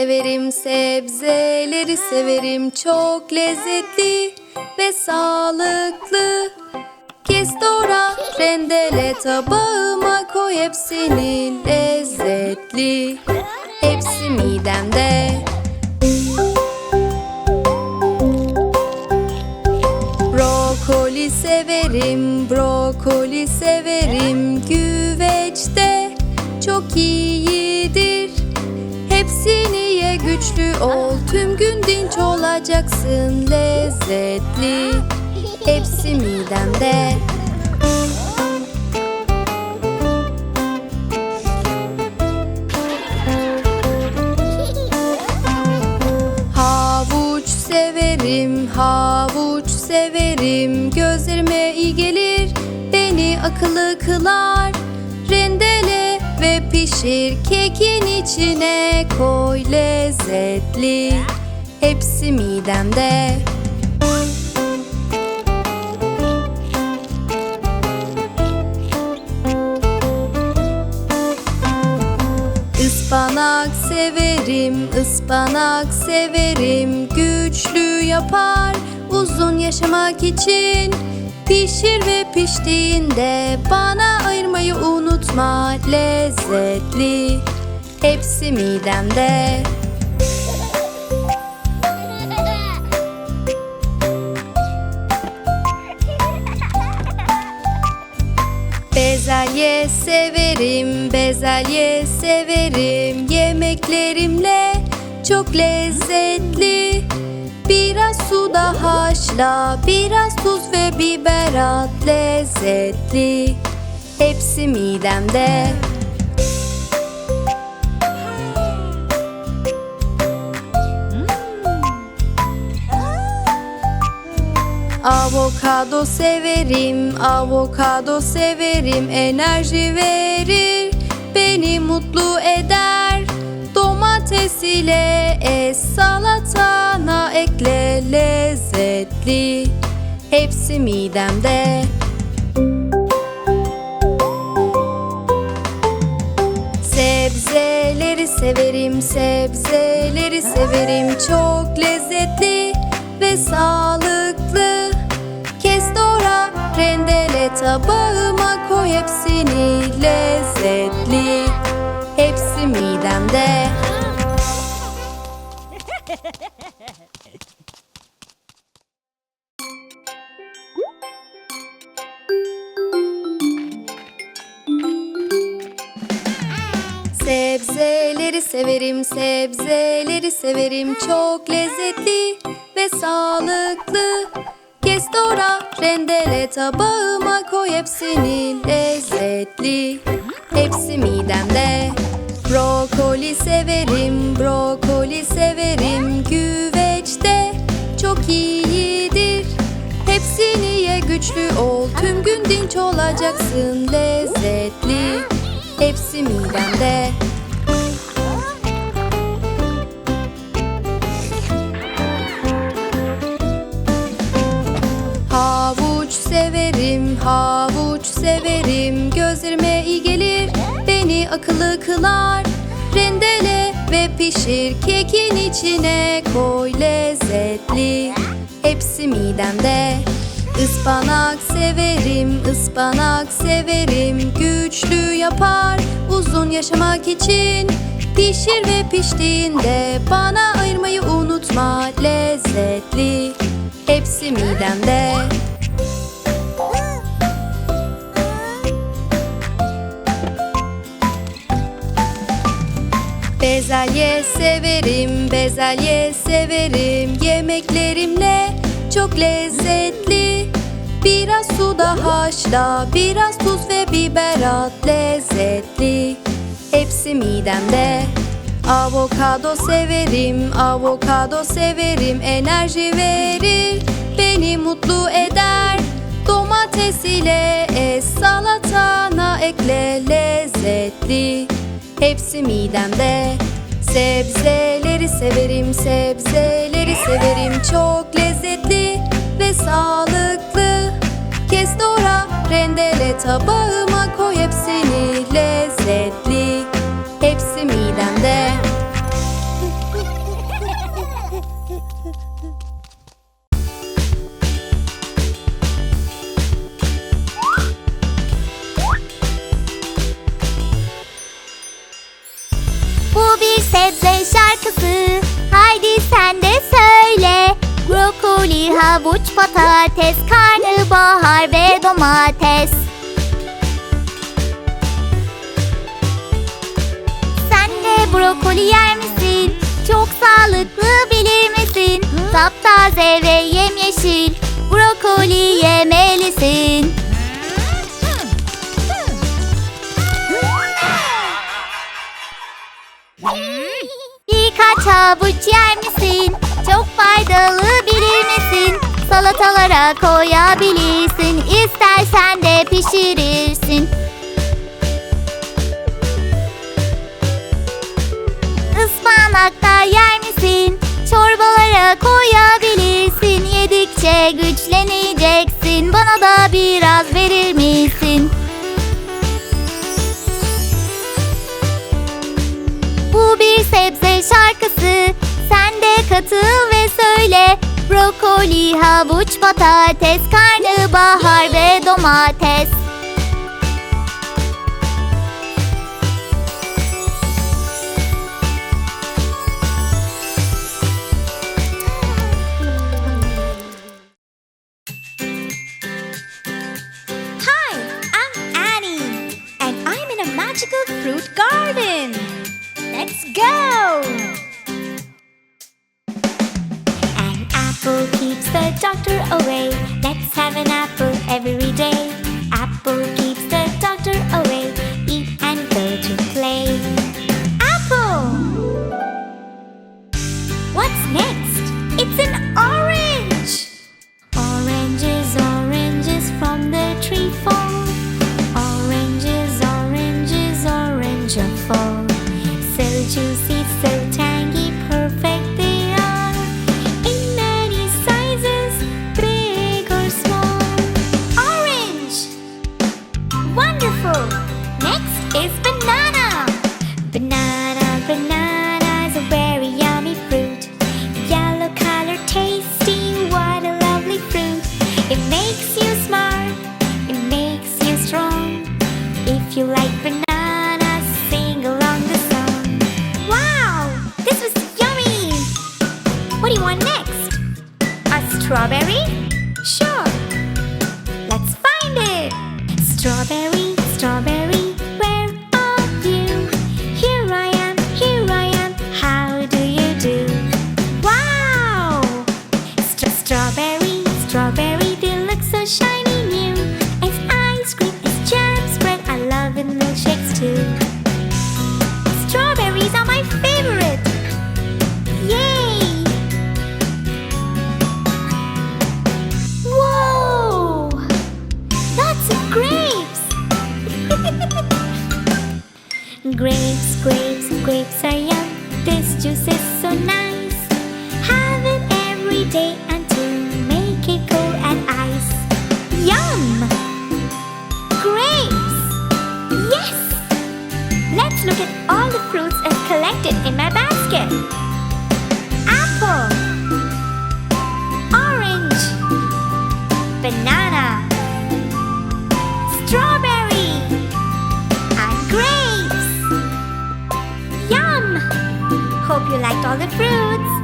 severim, sebzeleri severim. Çok lezzetli ve sağlıklı. Kes doğra, rendele tabağıma koy hepsini lezzetli. Hepsi midemde. Brokoli severim, brokoli severim. Güveçte çok iyidir. Hepsini ye güçlü ol, tüm gün dinç olacaksın lezzetli. Hepsi midemde. Havuç severim, havuç severim. Gözlerime iyi gelir, beni akıllı kılar. Ve pişir, kekin içine koy lezzetli. Hepsi midemde. Ispanak severim, ıspanak severim Güçlü yapar uzun yaşamak için Pişir ve piştiğinde bana ayırmayı unutma Lezzetli, hepsi midemde. Bezelye severim, bezelye severim. Yemeklerimle çok lezzetli. Biraz suda haşla, biraz tuz ve biber at Lezzetli, hepsi midemde. Avokado severim, avokado severim. Enerji verir, beni mutlu eder. Domates ile es salatana ekle lezzetli Hepsi midemde. Sebzeleri severim, sebzeleri severim. Çok lezzetli ve sağlıklı. Kes doğra, rendele tabağıma koy hepsini. Lezzetli. Hepsi midemde Sebzeleri severim, sebzeleri severim. Çok lezzetli ve sağlıklı. Kes doğra, rendele tabağıma koy hepsini. Lezzetli. Hepsi midemde. Brokoli severim, brokoli severim. Güveçte çok iyidir. Hepsini ye güçlü ol. Tüm gün dinç olacaksın. Lezzetli. Hepsi midemde havuç severim. Gözlerime iyi gelir, beni akıllı kılar. Rendele ve pişir, kekin içine. Koy lezzetli Hepsi midemde. Ispanak severim, ıspanak severim. Güçlü yapar uzun yaşamak için. Pişir ve piştiğinde bana ayırmayı unutma. Lezzetli, hepsi midemde Bezelye severim, bezelye severim. Yemeklerimle çok lezzetli. Biraz suda haşla, biraz tuz ve biber at. Lezzetli, hepsi midemde. Avokado severim, avokado severim. Enerji verir, beni mutlu eder. Domates ile es salatana ekle. Lezzetli Hepsi midemde. Sebzeleri severim, sebzeleri severim. Çok lezzetli ve sağlıklı. Kes doğra, rendele tabağıma koy hepsini. Lezzetli, havuç, patates, karnabahar ve domates. Sen de brokoli yer misin? Çok sağlıklı bilir misin? Taptaze ve yemyeşil brokoli yemelisin. Birkaç havuç yer misin? Çok faydalı bir koyabilirsin Salatalara koyabilirsin. İstersen de pişirirsin. Ispanakta yer misin? Çorbalara koyabilirsin. Yedikçe güçleneceksin. Bana da biraz verir misin? Bu bir sebze şarkısı. Sen de katıl brokoli, havuç, patates, karnabahar ve domates. Hi, I'm Annie, and I'm in a magical fruit garden. doctor away. Let's have an apple every day. Espera. you liked all the fruits.